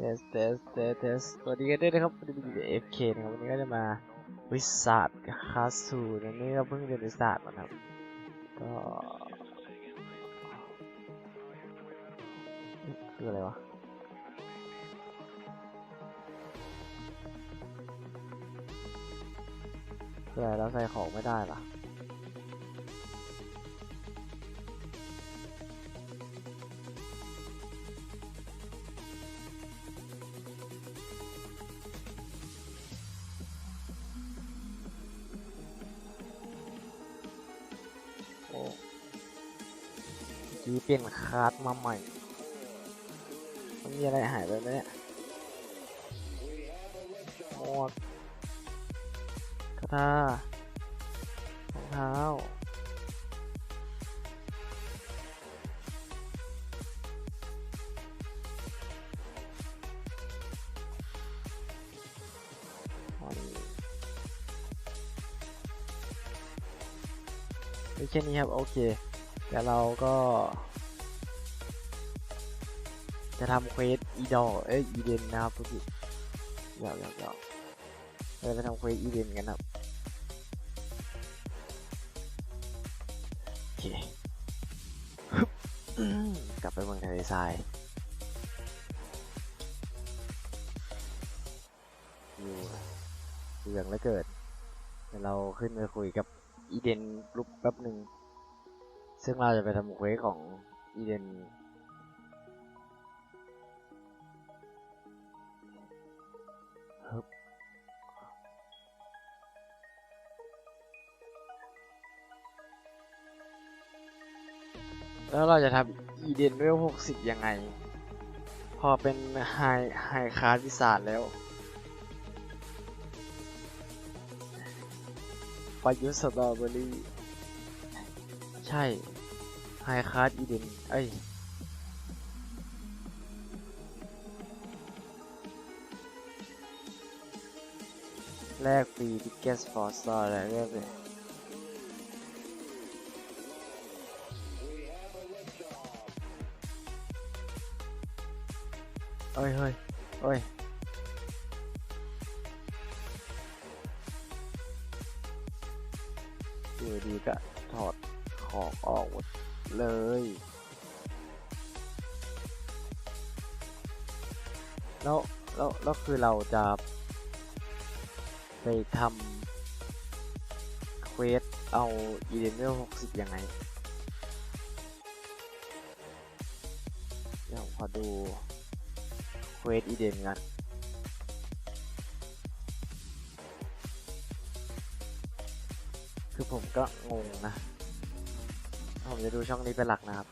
เทสเทสเทสเทสสวัสดีกันด้วยนะครับวันนี้เป็นเอฟเคนะครับวันนี้ก็จะมาวิสาดคาสูนะนี่ก็เพิ่งเรียนวิสาดมาครับ ก็อะคืออะไรวะคืออะไรแล้วใส่ของไม่ได้หรอ จีเปลี่ยนคาร์ดมาใหม่มันมีอะไรหายไปไหมเนี่ยหมวกกระทารองเท้าไม่แค่นี้ครับ โอเค เดี๋ยวเราก็ จะทำเควสอีดอเอ้ยอีเดนนะครับทุกทีเดี๋ยวเดี๋ยวเดี๋ยวเราไปทำเควสอีเดนกันครับโอเคกลับไปเมืองทะเลทรายอยู่เหลืองแล้วเกิดเดี๋ยวเราขึ้นไปคุยกับอีเดนลุกแป๊บหนึ่ง ซึ่งเราจะไปทำเควสของอีเดนฮึบแล้วเราจะทำอีเดนเวลหกสิบยังไง พอเป็นไฮไฮคาร์วิสาดแล้วประยุทธ์สตรอเบอรี่ ใช่ ไฮคาร์ดอีเดนเอ้ยแลกฟรีทิกเก็ตฟอร์สตาร์อะไรเรียบเลยเอ้ยเฮ้ยเอ้ย คือเราจะไปทำเควสเอาอีเดนเวลหกสิบยังไง เดี๋ยวขอดูเควสอีเดนกันคือผมก็งงนะ ผมจะดูช่องนี้เป็นหลักนะครับ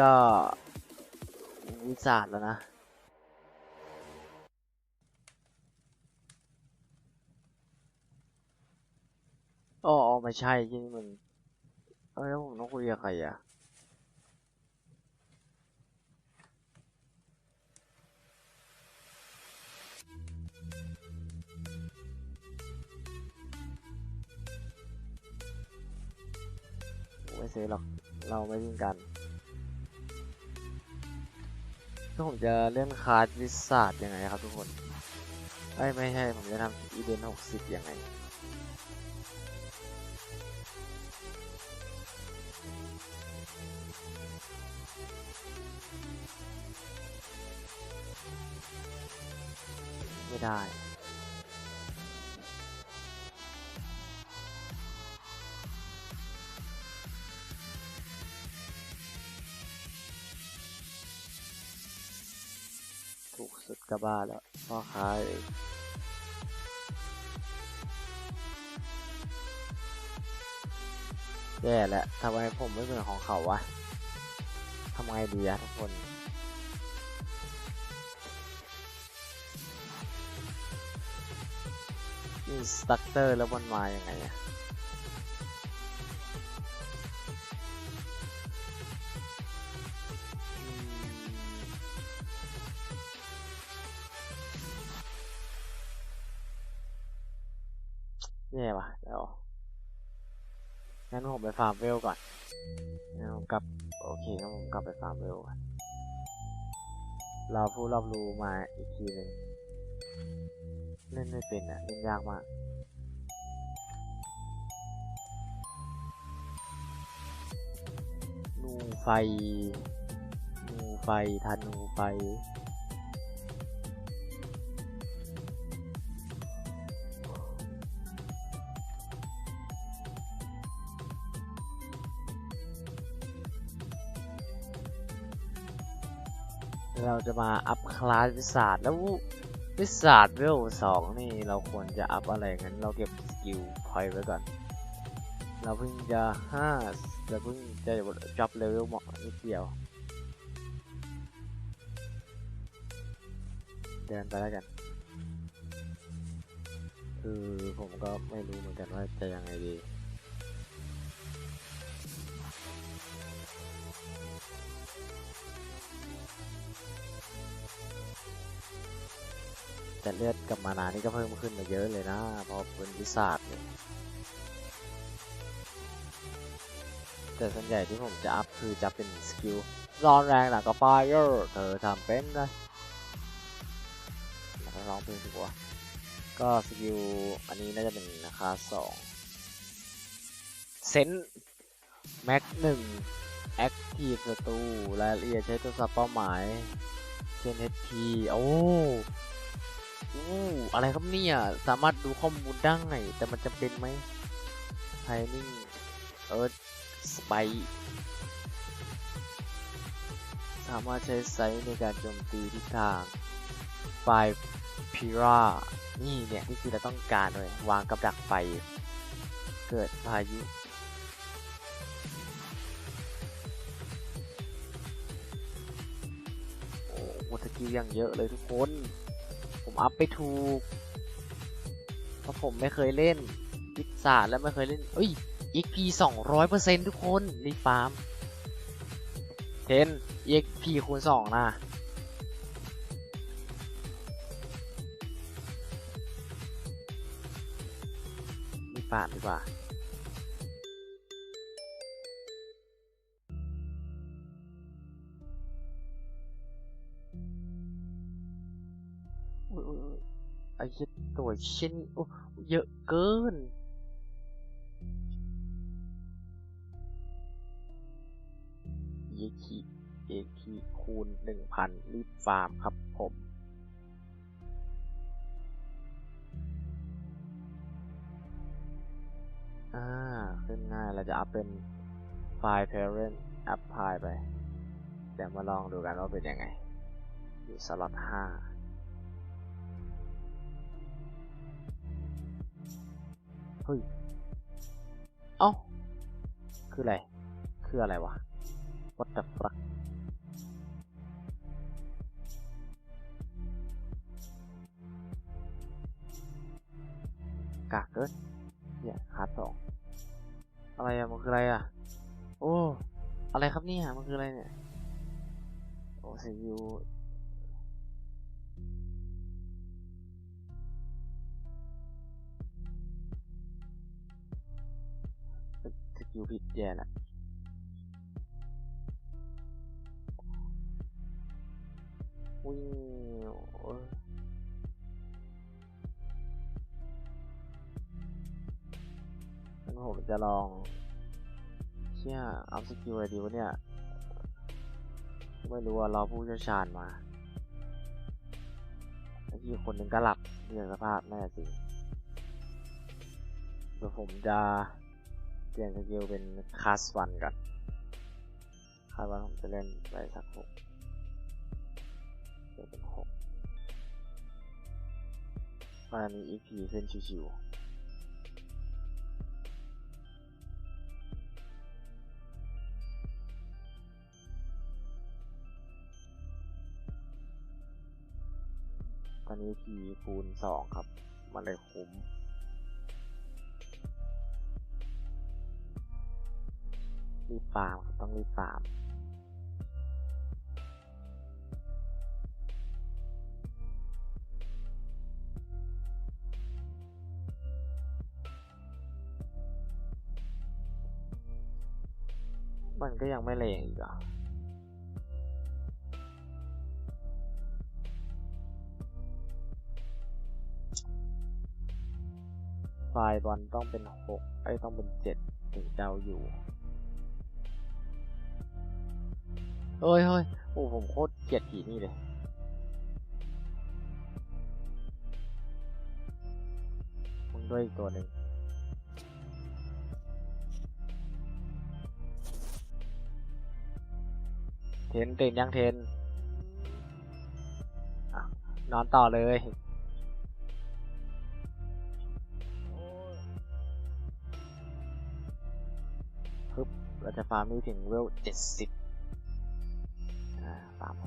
ก็วิจารณ์แล้วนะอ๋อไม่ใช่ที่นี่มันเอ้ยแล้วผมต้องคุยกับใครอะไม่ซื้อหรอก เราไม่ยิงกัน ก็ผมจะเล่นคาร์ดวิสาดยังไงครับทุกคนไอ้ยไม่ใช่ ผมจะทำอีเดนหกสิบยังไง ไม่ได้ ถูกสุดกระบ้าแล้วพ่อค้าเองแย่แหละทำไมผมไม่เหมือนของเขาวะทำไงดีอะทุกคนออินสตัคเตอร์แล้วมันมาอย่างไงอะ แย่ว่ะเดี๋ยวงั้นผมไปฟาร์มเวลก่อนงั้นผมกลับ โอเคงั้นผมกลับไปฟาร์มเวลก่อนรอผู้รอบรู้มาอีกทีหนึ่งเล่นไม่เป็นอะ เล่นยากมากนูไฟนูไฟธนูไฟ เราจะมาอัพคลาสวิสาดแล้ววิสาดเวลสองนี่เราควรจะอัพอะไรงั้น เราเก็บสกิลพอยไว้ก่อน เราเพิ่งจะห้าเราเพิ่งจะจ็อบเลเวลเหมาะนิดเดียว เดินไปแล้วกัน คือผมก็ไม่รู้เหมือนกันว่าจะยังไงดี แต่เลือดกับมานานี่ก็เพิ่มขึ้นมาเยอะเลยนะพราะเป็นวิสาดเนี่ยแต่ส่วนใหญ่ที่ผมจะอัพคือจะเป็นสกิลร้อนแรงหนักก็ไฟเออร์เธอทำเป็นนะแล้วก็ร้องเพลงดีกว่าก็สกิลอันนี้น่าจะเป็นนะคะสองเซนแม็กหนึ่งแอคทีฟศัตรูรายละเอียดใช้ตัวสับเป้าหมายเช่น HP โอ้ อู้อะไรครับเนี่ย สามารถดูข้อมูลได้แต่มันจำเป็นไหมไทนิ่งเอิร์ธสไปสามารถใช้ไซส์ในการโจมตีทิศทางไฟพิรานี่เนี่ยที่คือเราต้องการเลยวางกับดักไฟ เกิดพายุโอ้โหสกิลอย่างเยอะเลยทุกคน อัพไปถูก เพราะผมไม่เคยเล่นพิซซ่าแล้วไม่เคยเล่นเอ้ย XP สองร้อยเปอร์เซ็นต์ทุกคนรีฟาร์มเทน XP คูณสองนะรีบฟาร์มดีกว่า ตัวเช่นเยอะเกิน เอคีเอคีคูณหนึ่งพันรีบฟาร์มครับผมอ่าขึ้นง่ายเราจะอัพเป็นไฟล์ parent อัพไฟล์ไป เดี๋ยวมาลองดูกันว่าเป็นยังไง อยู่สล็อต5 ฮ้ย เอ้า คืออะไร คืออะไรวะ what the fuck กากเกินเนี่ยฮาร์ดสองอะไรอะมันคืออะไรอะโอ้ อะไรครับเนี่ยมันคืออะไรเนี่ย โอ้ซียู สกิลผิดแย่ละวิ่งโอ้ยงั้นผมจะลองเชี่ยอัพสกิลอะไรดีวะเนี่ย ไม่รู้ว่าเราผู้เชี่ยวชาญมาไอ้ที่คนหนึ่งก็หลับเรื่องสภาพแน่จริเดี๋ยวผมจะ เปลี่ยนสกิลเป็นคาสวันก่อนคาดว่าผมจะเล่นไปสักหกเดี๋ยวเป็นหกวันนี้ EP ขึ้นชิวๆตอนนี้ EP คูณสองครับ มันเลยคุ้ม รีบฟาร์มครับต้องรีบฟาร์มมันก็ยังไม่เลงอีกอะไฟบอลต้องเป็นหกไอ้ต้องเป็นเจ็ดถึงจะเอาอยู่ เฮ้ยเฮ้ยโอ้ผมโคตรเกลียดผีนี่เลย มึงด้วยอีกตัวหนึ่งเทนตื่นยังเทนอนอนต่อเลยปึ๊บเราจะฟาร์มนี่ถึงเวลเจ็ดสิบ อ่าฟ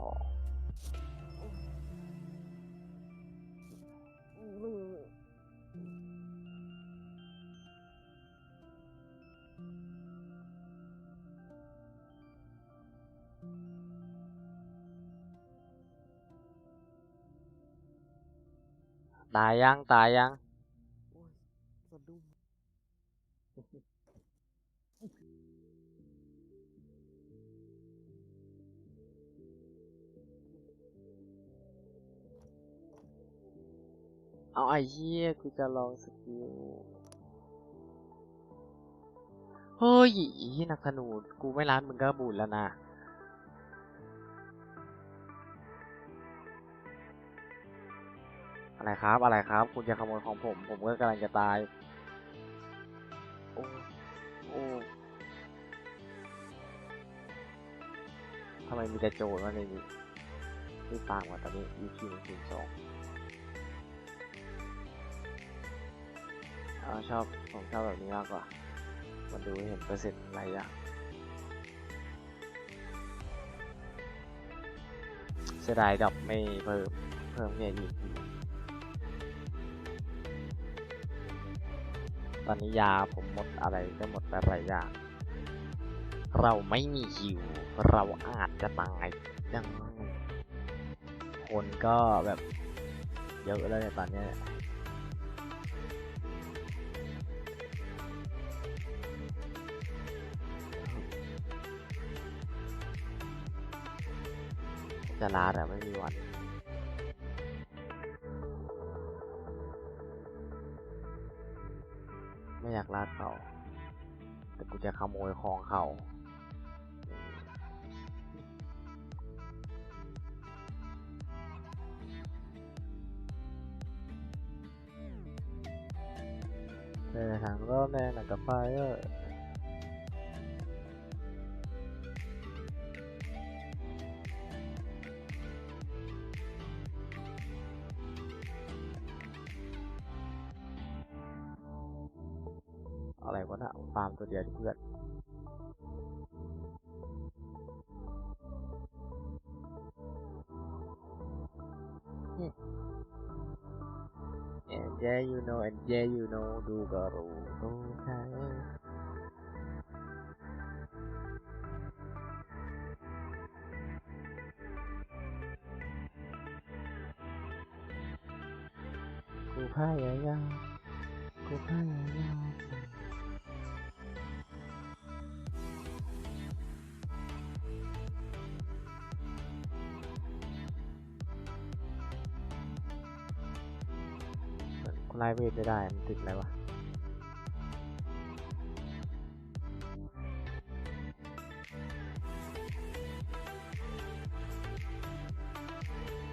าร์ม เอาไอ้เหี้ยกูจะลองสกิลเฮ้ยอีนักธนูกูไม่ร้านมึงก็บูดแล้วนะอะไรครับอะไรครับ คุณจะขโมยของผม ผมก็กำลังจะตาย โอ้โอ้ทำไมมีแต่โจรวะในนี้ไม่ฟังว่ะตอนนี้ EP หนึ่งถึงสอง อ่าชอบผมชอบแบบนี้มากกว่า มันดูเห็นเปอร์เซ็นต์หลายอย่างเสียดายดอกไม่เพิ่มเพิ่มแค่ยี่สิบตอนนี้ยาผมหมดอะไรก็หมดไปหลายอย่าง เราไม่มีฮิว เราอาจจะตายยังคนก็แบบเยอะแล้วเนี่ยตอนนี้ จะลาแต่ไม่มีวันไม่อยากลาเขา แต่กูจะขโมยของเขาในทางรอบแน่หนังกับไฟเออร์ yeah you know and yeah you know do the do ไล่เวทไม่ได้ มันติดอะไรวะ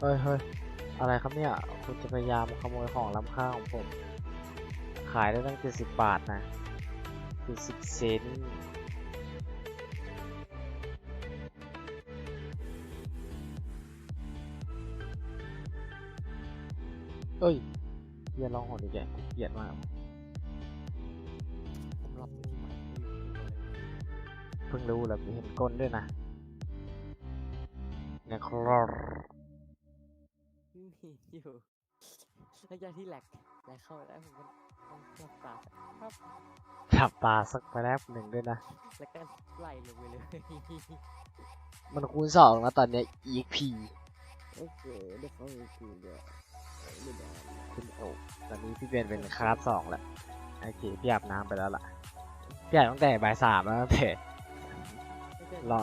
เฮ้ยเฮ้ยอะไรครับเนี่ย คุณจะพยายามขโมยของล้ำค่าของผม ขายได้ตั้งเจ็ดสิบบาทนะเจ็ดสิบเซนเอ้ย ฮียร้องหอนอีกแกกูเกลียดมากผมรับไม่ไหวคุยคุยเลยเพิ่งรู้แล้วมีเห็นก้นด้วยนะนะครับมีอยู่ระยะที่แหลกแหลกเข้าแล้วผมก็ต้องเชื่อปากครับขับปลาสักแป๊บหนึ่งด้วยนะ แล้วก็ไล่ลงไปเลยมันคูณสองแล้วตอนเนี้ย EXP โอเคได้ฟังคือเดี๋ยวไม่ได้ขึ้นโอกตอนนี้พี่เบนเป็นคลาสสองแล้วโอเคพี่อาบน้ำไปแล้วล่ะพี่อาบตั้งแต่บ่ายสามแล้วตั้งแต่รอ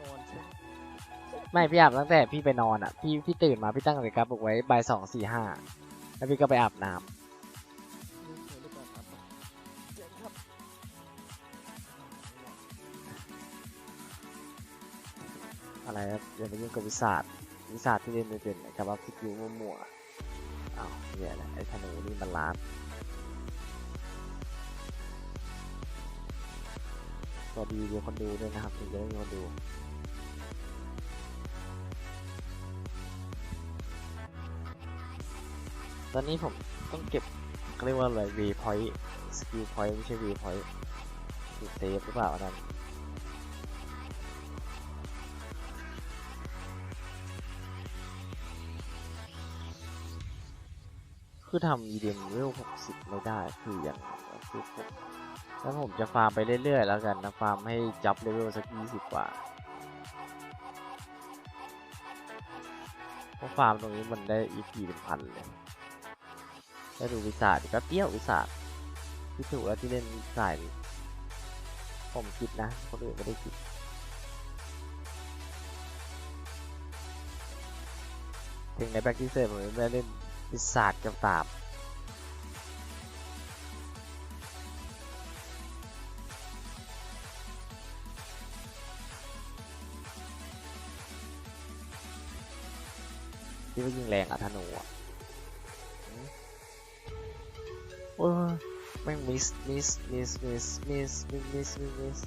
นอนใช่ไหมไม่พี่อาบตั้งแต่พี่ไปนอนอะ พี่พี่ตื่นมาพี่ตั้งนาฬิกาปลุกไว้บ่ายสองสี่ห้าแล้วพี่ก็ไปอาบน้ำนี่เคยได้ก่อนครับเรับอะไรครับอย่าไปยุ่งกับวิสาดวิสาที่เล่นไม่เป็นกับว่าสกิลมั่วๆ อ้าวเนี่ยนะไอ้ธนูนี่มันล้านสวัสดีเดี๋ยวคนดูด้วยนะครับถึงจะได้มีคนดูตอนนี้ผมต้องเก็บเรียกว่าอะไร V point skill point ไม่ใช่ V point เซฟหรือเปล่าอันนั้ คือทำ EDM เวล60 ไม่ได้ คืออย่างคือผมแล้วผมจะฟาร์มไปเรื่อยๆแล้วกันนะฟาร์มให้จับเลเวลสัก 20 กว่าเพราะฟาร์มตรงนี้มันได้ EP เป็นพันเลยแล้วดูวิสาดแป๊บเดียววิสาดที่ถูกแล้วที่เล่นวิสาดนี่ผมคิดนะคนอื่นไม่ได้คิดถึงในแบ็กที่เซอร์ผมไม่ได้เล่น ปีศาจกับดาบที่ว่ายิงแรงอะธนูอะโอ้ยไม่งมิส มิส มิส มิส มิส มิส มิสมิส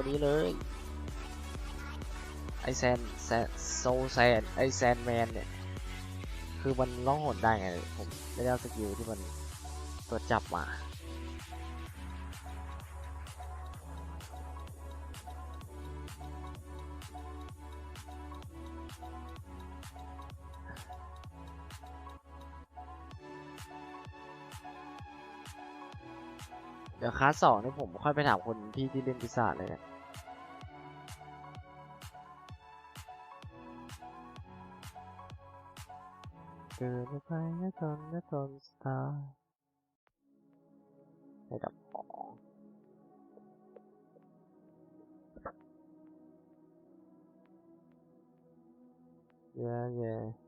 ตัวนี้เลย ไอแซนแซนโซแซนไอแซนแมนเนี่ย คือมันล่องหนได้ไง ผมไม่ได้เอาสกิลที่มันตัวจับมา คลาสสองนี่ผมค่อยไปถามคนที่ที่เล่นพิซซ่าจเลยเนี่ยเกิดไปนะตอนนะตอนสตาร์ให้กับของเย้เย้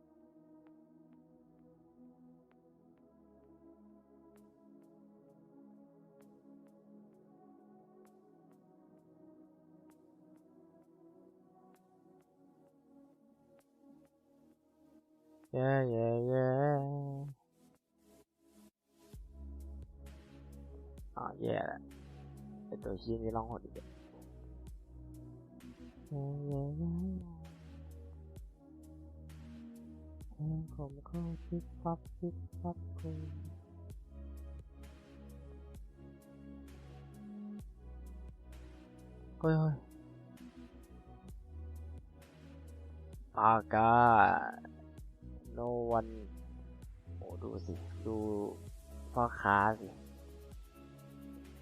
Yeah, yeah, yeah. Oh, yeah. えっと、非常に乱放的。ผมเข้าชิดปั๊บชิดปั๊บคุณโอ้ยปากกา โนวันโอ้ดูสิ ดูพ่อค้าสิ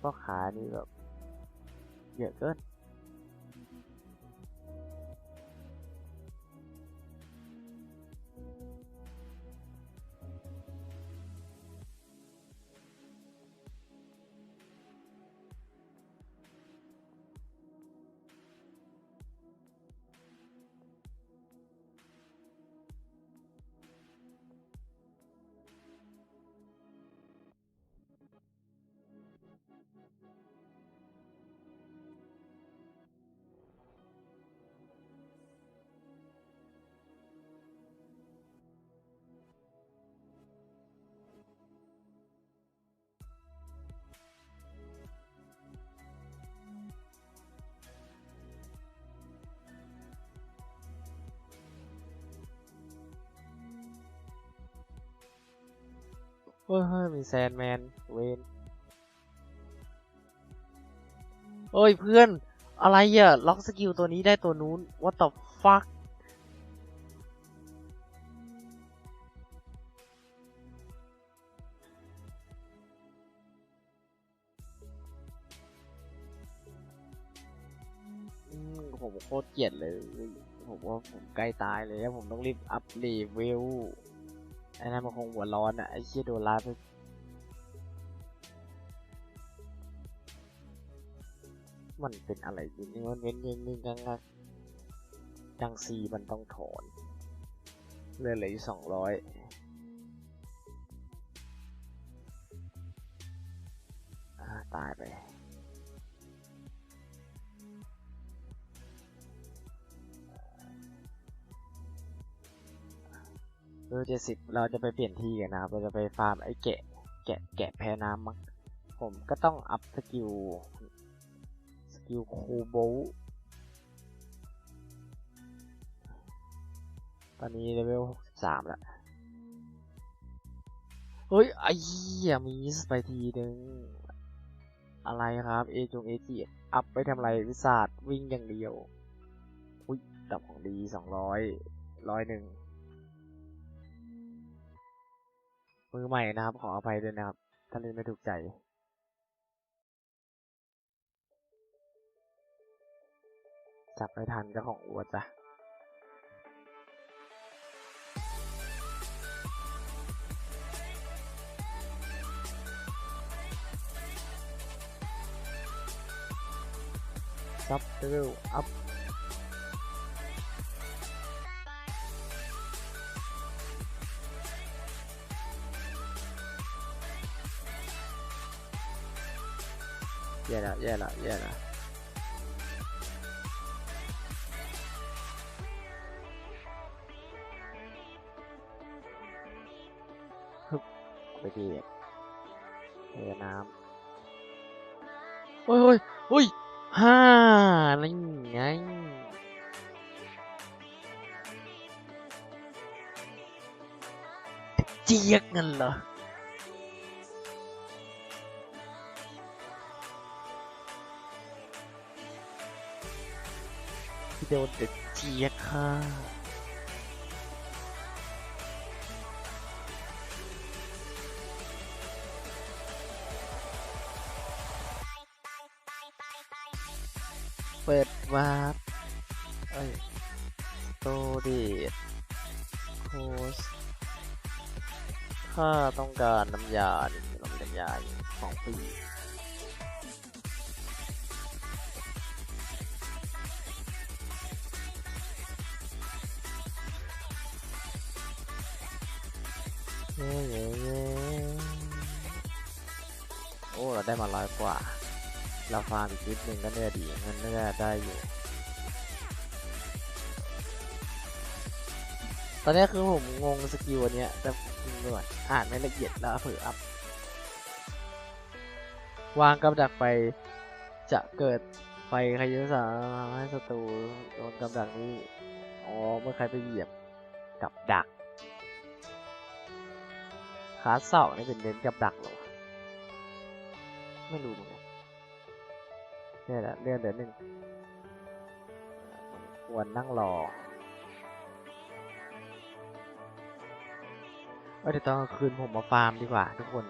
พ่อค้านี่แบบเยอะเกิน เฮ้ยมีแซนแมนเวนเอ้ยเพื่อน อะไรอะ ล็อกสกิลตัวนี้ได้ตัวนู้น what the fuck ผมโคตรเกลียดเลย ผมว่าผมใกล้ตายเลยแล้วผมต้องรีบอัพรีวิว ไอ้นั่นมันคงหัวร้อนอะไอ้เชี่ยโดนลาไปมันเป็นอะไรจริงๆมันเว้นยิงยิงกังกังจังซีมันต้องถอนเลือดเหลืออยู่สองร้อยตายไป เบอร์เจ็ดสิบเราจะไปเปลี่ยนที่กันนะครับ เราจะไปฟาร์มไอ้แกะ แกะแกะแพ้น้ำมั้ง ผมก็ต้องอัพสกิล สกิลคูโบตอนนี้เลเวลหกสามแล้ว เฮ้ย ไอ้เหี้ยมีสไปทีหนึ่งอะไรครับ เอจงเอจีอัพไปทำไรวิสาดวิ่งอย่างเดียว อุ้ยดับของดีสองร้อยร้อยหนึ่ง มือใหม่นะครับ ขออภัยด้วยนะครับ ถ้าเล่นไม่ถูกใจจับไม่ทันเจ้าของอัวจ้ะซับเลเวอัพ แย่ละแย่ละแย่ละฮึบไปดีเทน้ำโอ้ยโอ้ยโอ้ยฮ่านี่ไงเจี๊ยกนั่นเหรอ โดนเด็ดเจี๊ยค่ะ เปิดวาร์ปเอ้ยสโตดีโคสถ้าต้องการน้ำยาดิเรามีน้ำยาอยู่ของฟรีเได้มาร้อยกว่า เราฟาร์มอีกนิดนึงก็เนื้อดีเงินเนื้อได้อยู่ ตอนนี้คือผมงงสกิลอันเนี้ยแต่จริงด้วยอ่านไม่ละเอียดแล้วเผลออัพวางกับดักไฟจะเกิดไฟขยุสาให้ศัตรูโดนกับดักนี้ อ๋อ เมื่อใครไปเหยียบกับดักขาเสานี่เป็นเน้นกับดักหรอ ไม่รู้เหมือนกันเนี่ยแหละเลื่อนเหลือนหนึ่งควรนั่งรอเอ้ยเดี๋ยวตอนกลางคืนผมมาฟาร์มดีกว่า ทุกคน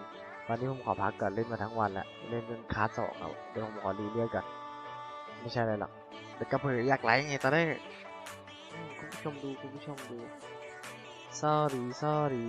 วันนี้ผมขอพักก่อนเล่นมาทั้งวันล้วเล่นจนคาสสองแล้วเดี๋ยวผมขอรีเลือดก่อนไม่ใช่อะไรหรอกแต่กระเพื่ออยากไลฟ์ไงตอนแรกคุณผู้ชมดูคุณผู้ชมดู sorry sorry